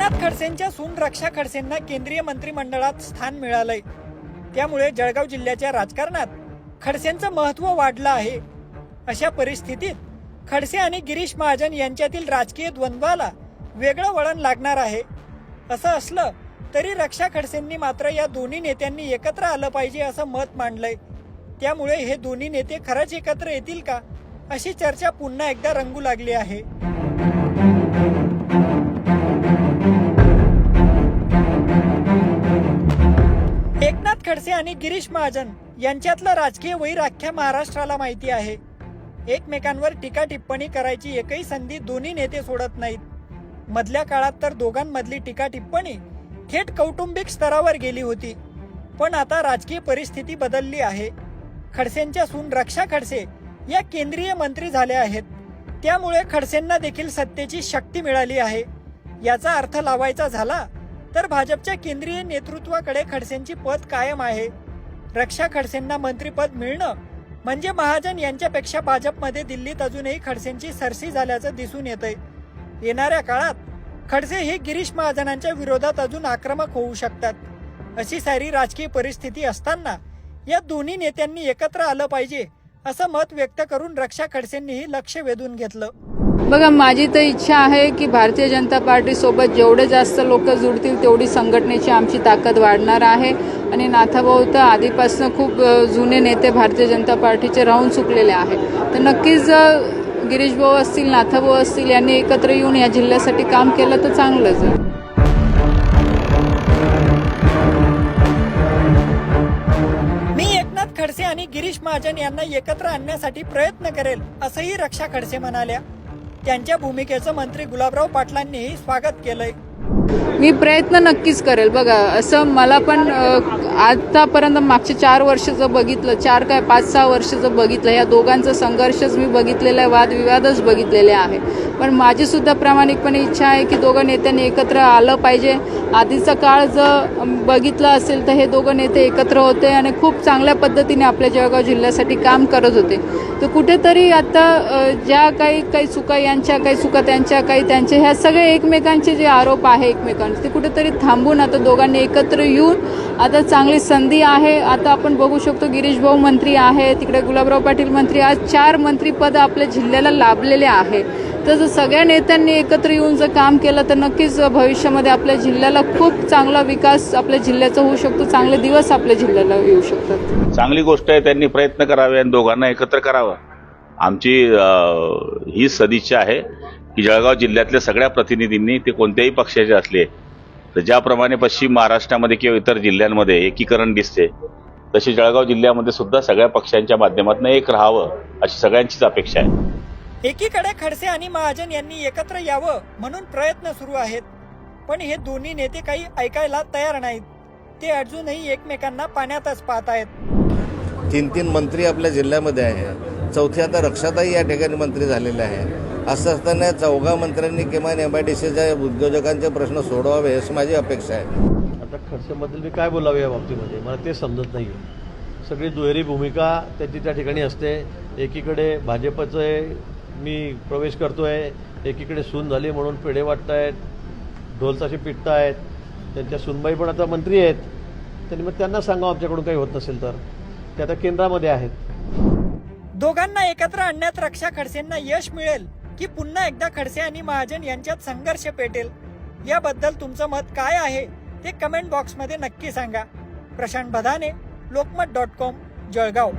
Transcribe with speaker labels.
Speaker 1: रक्षा खडसेंना केंद्रीय मंत्रिमंडळात स्थान मिळालंय. त्यामुळे जळगाव जिल्ह्याच्या राजकारणात खडसेंचं महत्त्व वाढलं आहे. अशा परिस्थितीत खडसे आणि गिरीश महाजन यांच्यातील राजकीय द्वंद्वाला वेगळं वळण लागणार आहे. असं असलं तरी रक्षा खडसेंनी मात्र या दोन्ही नेत्यांनी एकत्र आलं पाहिजे असं मत मांडलंय. त्यामुळे हे दोन्ही नेते खरंच एकत्र येतील का? अशी चर्चा पुन्हा एकदा रंगू लागली आहे. खडसे आणि गिरीश महाजन यांच्यातलं राजकीय वैर अख्ख्या महाराष्ट्राला माहिती आहे. एकमेकांवर टीका टिप्पणी करायची एकही संधी दोन्ही नेते सोडत नाहीत. मधल्या काळात तर दोघांमधली टीका टिप्पणी थेट कौटुंबिक स्तरावर गेली होती. पण आता राजकीय परिस्थिती बदलली आहे. खडसेंच्या सून रक्षा खडसे या केंद्रीय मंत्री झाल्या आहेत. त्यामुळे खडसेंना देखील सत्तेची शक्ती मिळाली आहे. याचा अर्थ लावायचा झाला तर भाजपच्या केंद्रीय नेतृत्वाकडे खडसेंची पद कायम आहे. रक्षा खडसेंना मंत्रीपद मिळणं म्हणजे महाजन यांच्यापेक्षा भाजपमध्ये दिल्लीत अजूनही खडसेंची सरशी झाल्याचं दिसून येतंय. येणाऱ्या काळात खडसे हे गिरीश महाजनांच्या विरोधात अजून आक्रमक होऊ शकतात. अशी सारी राजकीय परिस्थिती असताना या दोन्ही नेत्यांनी एकत्र आलं पाहिजे असं मत व्यक्त करून रक्षा खडसेंनीही लक्ष वेधून घेतलं.
Speaker 2: बघा माझी तर इच्छा आहे की भारतीय जनता पार्टीसोबत जेवढे जास्त लोक जुडतील तेवढी संघटनेची आमची ताकद वाढणार आहे. आणि नाथाभाऊ तर आधीपासून खूप जुने नेते भारतीय जनता पार्टीचे राहून चुकलेले आहे तर नक्कीच गिरीशभाऊ गिरीश भाऊ असतील नाथाभाऊ असतील यांनी एकत्र येऊन या जिल्ह्यासाठी काम केलं तर चांगलंच. आहे
Speaker 1: मी एकनाथ खडसे आणि गिरीश महाजन यांना एकत्र आणण्यासाठी प्रयत्न करेल असंही रक्षा खडसे म्हणाल्या. त्यांच्या भूमिकेचं मंत्री गुलाबराव पाटलांनीही स्वागत केलंय.
Speaker 2: मी प्रयत्न नक्कीच करेल. बघा असं मला पण आतापर्यंत मागच्या चार वर्ष जर बघितलं चार काय पाच सहा वर्ष जर बघितलं या दोघांचा संघर्षच मी बघितलेला आहे वादविवादच बघितलेले आहे. पण माझीसुद्धा प्रामाणिकपणे इच्छा आहे की दोघं नेत्यांनी एकत्र आलं पाहिजे. आधीचा काळ जर बघितलं बघितला असेल तर हे दोघं नेते एकत्र होते आणि खूप चांगल्या पद्धतीने आपल्या जळगाव जिल्ह्यासाठी काम करत होते. तर कुठेतरी आता ज्या काही काही चुका यांच्या काही चुका त्यांच्या काही त्यांच्या ह्या सगळे एकमेकांचे जे आरोप आहे एकमेकांचे कुठेतरी थांबून आता दोघांनी एकत्र येऊन आता चांगली संधी आहे. आता आपण बघू शकतो गिरीश भाऊ मंत्री आहे तिकडे गुलाबराव पाटील मंत्री आज चार मंत्रीपद आपल्या जिल्ह्याला लाभलेले आहे. तर जर सगळ्या नेत्यांनी एकत्र येऊन जर काम केलं तर नक्कीच भविष्यामध्ये आपल्या जिल्ह्याला खूप चांगला विकास आपल्या जिल्ह्याचा होऊ शकतो. चांगले दिवस आपल्या जिल्ह्याला येऊ शकतात.
Speaker 3: चांगली गोष्ट आहे त्यांनी प्रयत्न करावे आणि दोघांना एकत्र करावं. आमची ही सदिच्छा आहे. की जळगाव जिल्ह्यातल्या सगळ्या प्रतिनिधींनी ते कोणत्याही पक्षाचे असले तर ज्याप्रमाणे पश्चिम महाराष्ट्रामध्ये किंवा इतर जिल्ह्यांमध्ये एकीकरण दिसते तसे जळगाव जिल्ह्यामध्ये सुद्धा सगळ्या पक्षांच्या माध्यमातून एक राहावं अशी सगळ्यांचीच अपेक्षा आहे.
Speaker 1: एकीकडे खडसे आणि महाजन यांनी एकत्र यावं म्हणून प्रयत्न सुरू आहेत पण हे दोन्ही नेते काही ऐकायला तयार नाहीत. ते अजूनही एकमेकांना पाण्यातच पाहतायत
Speaker 4: तीन तीन मंत्री आपल्या जिल्ह्यामध्ये आहे. चौथी आता रक्षाताई या ठिकाणी मंत्री झालेले आहे. असं असताना या चौघा मंत्र्यांनी किमान एम आय डी सीच्या उद्योजकांचे प्रश्न सोडवावे अशी माझी अपेक्षा आहे.
Speaker 5: आता खडसेबद्दल मी काय बोलावे या बाबतीमध्ये? मला ते समजत नाही आहे सगळी दुहेरी भूमिका त्याची त्या ठिकाणी असते. एकीकडे भाजपचं मी प्रवेश करतो आहे एकीकडे सून झाली म्हणून पेढे वाटतायत ढोलताशी पिटतायत त्यांच्या सुनबाई पण आता मंत्री आहेत. त्यांनी मग त्यांना सांगावं आमच्याकडून काही होत नसेल तर. ते आता केंद्रामध्ये आहेत.
Speaker 1: दोघांना एकत्र आणण्यात रक्षा खडसेंना यश मिळेल. की पुन्हा एकदा खडसे आणि महाजन यांच्यात संघर्ष पेटेल. याबद्दल तुमचं मत काय आहे ते कमेंट बॉक्समध्ये नक्की सांगा. प्रशांत बधाने लोकमत डॉट कॉम जळगाव.